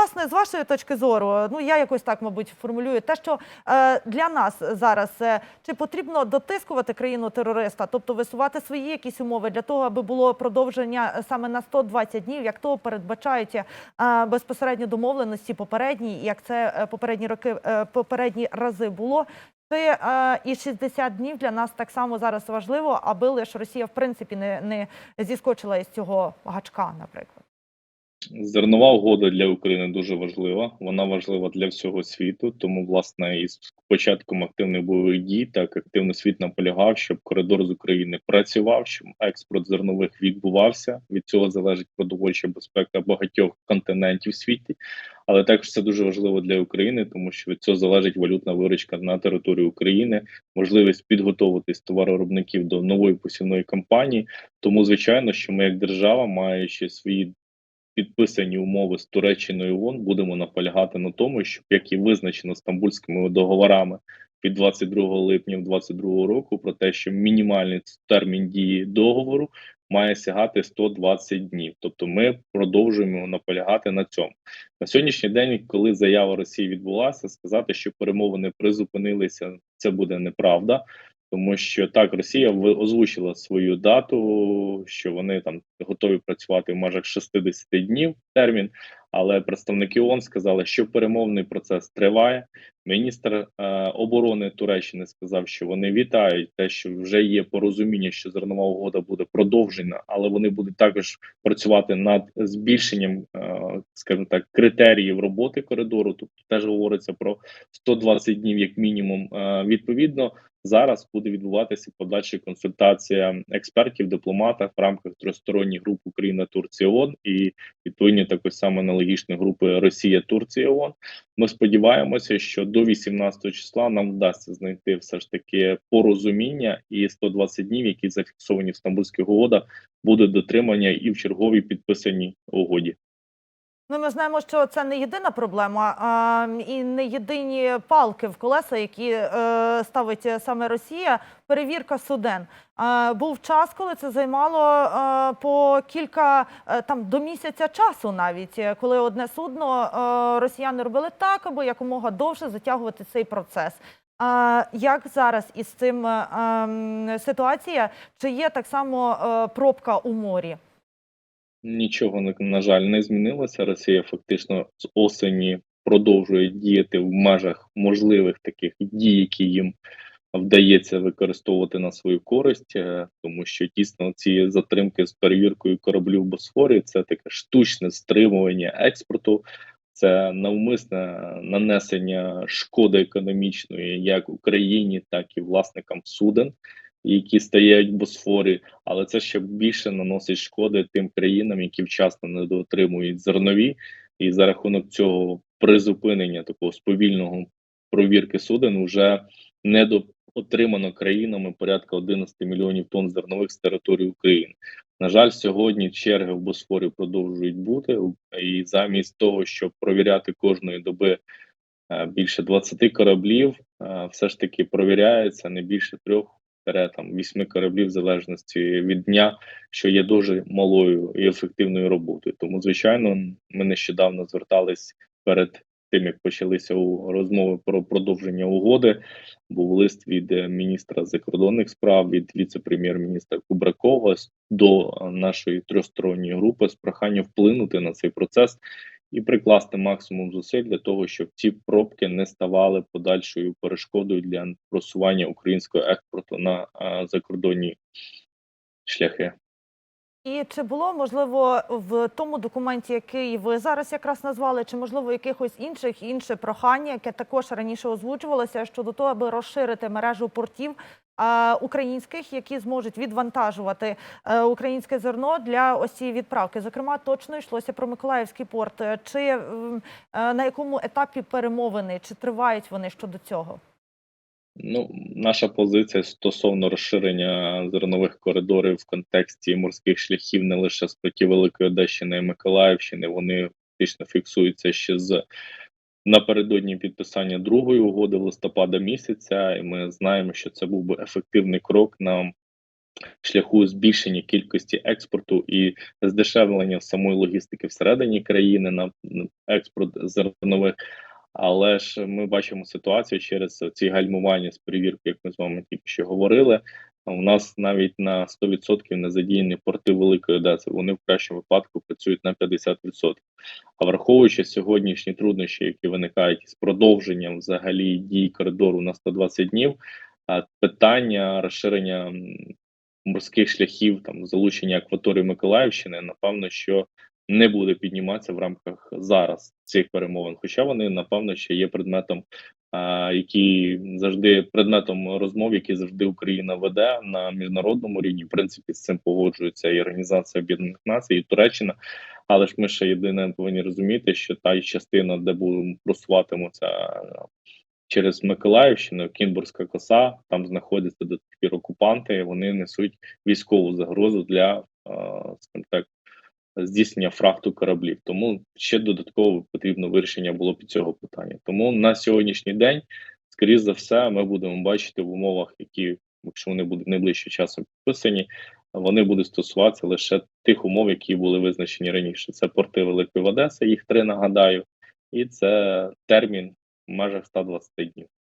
власне, з вашої точки зору, ну я якось так, мабуть, формулюю, те, що е, для нас зараз е, чи потрібно дотискувати країну терориста, тобто висувати свої якісь умови для того, аби було продовження е, саме на 120 днів, як того передбачають е, безпосередньо домовленості попередні, як це е, попередні роки, е, попередні рази було. Це е, і 60 днів для нас так само зараз важливо, аби лише Росія в принципі не, не зіскочила із цього гачка, наприклад. Зернова угода для України дуже важлива. Вона важлива для всього світу. Тому, власне, із початком активних бойових дій так активно світ наполягав, щоб коридор з України працював, щоб експорт зернових відбувався. Від цього залежить продовольча безпека багатьох континентів в світі. Але також це дуже важливо для України, тому що від цього залежить валютна виручка на території України, можливість підготовитись товаровиробників до нової посівної кампанії. Тому, звичайно, що ми, як держава, маючи свої підписані умови з Туреччиною ООН, будемо наполягати на тому, щоб як і визначено стамбульськими договорами від 22 липня 2022 року, про те, що мінімальний термін дії договору має сягати 120 днів. Тобто, ми продовжуємо наполягати на цьому. На сьогоднішній день, коли заява Росії відбулася, сказати, що перемовини призупинилися, це буде неправда. Тому що так Росія озвучила свою дату, що вони там готові працювати в межах 60 днів термін. Але представники ООН сказали, що перемовний процес триває. Міністр е, оборони Туреччини сказав, що вони вітають те, що вже є порозуміння, що зернова угода буде продовжена, але вони будуть також працювати над збільшенням, е, скажімо так, критеріїв роботи коридору. Тобто теж говориться про 120 днів, як мінімум. Е, відповідно, зараз буде відбуватися подальша консультація експертів, дипломата в рамках тристоронніх груп Україна, Турція, ООН і відповідні також саме аналогічні групи Росія, Турція, ООН. Ми сподіваємося, що до 18 числа нам вдасться знайти все ж таки порозуміння, і 120 днів, які зафіксовані в Стамбульських угодах, буде дотримання і в черговій підписаній угоді. Ну, ми знаємо, що це не єдина проблема а, і не єдині палки в колеса, які е, ставить саме Росія. Перевірка суден. Е, був час, коли це займало е, по кілька е, там до місяця часу, навіть е, коли одне судно е, росіяни робили так, аби якомога довше затягувати цей процес. А як зараз із цим е, ситуація? Чи є так само е, пробка у морі? Нічого на, жаль не змінилося. Росія фактично з осені продовжує діяти в межах можливих таких дій, які їм вдається використовувати на свою користь, е, тому що дійсно ці затримки з перевіркою кораблів Босфорі це таке штучне стримування експорту. Це навмисне нанесення шкоди економічної як Україні, так і власникам суден, які стоять в Босфорі, але це ще більше наносить шкоди тим країнам, які вчасно не дотримують зернові, і за рахунок цього призупинення такого сповільного провірки суден вже не до отримано країнами порядка 11 мільйонів тонн зернових з території України. На жаль, сьогодні черги в Босфорі продовжують бути, і замість того, щоб провіряти кожної доби е, більше 20 кораблів, е, все ж таки провіряється не більше трьох там вісьми кораблів в залежності від дня, що є дуже малою і ефективною роботою. Тому, звичайно, ми нещодавно звертались перед тим, як почалися розмови про продовження угоди. Був лист від е, міністра закордонних справ, від віце-прем'єр-міністра Кубракова до е, нашої трьохсторонньої групи з проханням вплинути на цей процес і прикласти максимум зусиль для того, щоб ці пробки не ставали подальшою перешкодою для просування українського експорту на закордонні шляхи. І чи було можливо в тому документі, який ви зараз якраз назвали, чи можливо якихось інших інше прохання, яке також раніше озвучувалося щодо того, аби розширити мережу портів українських, які зможуть відвантажувати е, українське зерно для ось цієї відправки? Зокрема, точно йшлося про Миколаївський порт. Е, Чи е, на якому етапі перемовини, чи тривають вони щодо цього? Ну, наша позиція стосовно розширення зернових коридорів в контексті морських шляхів не лише з проти Великої Одещини і Миколаївщини, вони фактично фіксуються ще з напередодні підписання другої угоди в листопада місяця, і ми знаємо, що це був би ефективний крок на шляху збільшення кількості експорту і здешевлення самої логістики всередині країни на експорт зернових. Але ж ми бачимо ситуацію через ці гальмування з перевірки, як ми з вами тільки що говорили. У нас навіть на 100% не задіяні порти Великої Одеси. Вони в кращому випадку працюють на 50%. А враховуючи сьогоднішні труднощі, які виникають з продовженням взагалі дій коридору на 120 днів, питання розширення морських шляхів, там залучення акваторії Миколаївщини, напевно, що не буде підніматися в рамках зараз цих перемовин. Хоча вони, напевно, ще є предметом, які завжди предметом розмов, які завжди Україна веде на міжнародному рівні. В принципі, з цим погоджується і Організація Об'єднаних Націй, і Туреччина. Але ж ми ще єдине повинні розуміти, що та частина, де будемо просуватимуться через Миколаївщину, Кінбурзька коса, там знаходяться до тих пір окупанти. Вони несуть військову загрозу для, скажімо так, здійснення фрахту кораблів. Тому ще додатково потрібно вирішення було під цього питання. Тому на сьогоднішній день, скоріш за все, ми будемо бачити в умовах, які, якщо вони будуть найближчим часом підписані, вони будуть стосуватися лише тих умов, які були визначені раніше. Це порти Великої Одеси, їх три нагадаю, і це термін в межах 120 днів.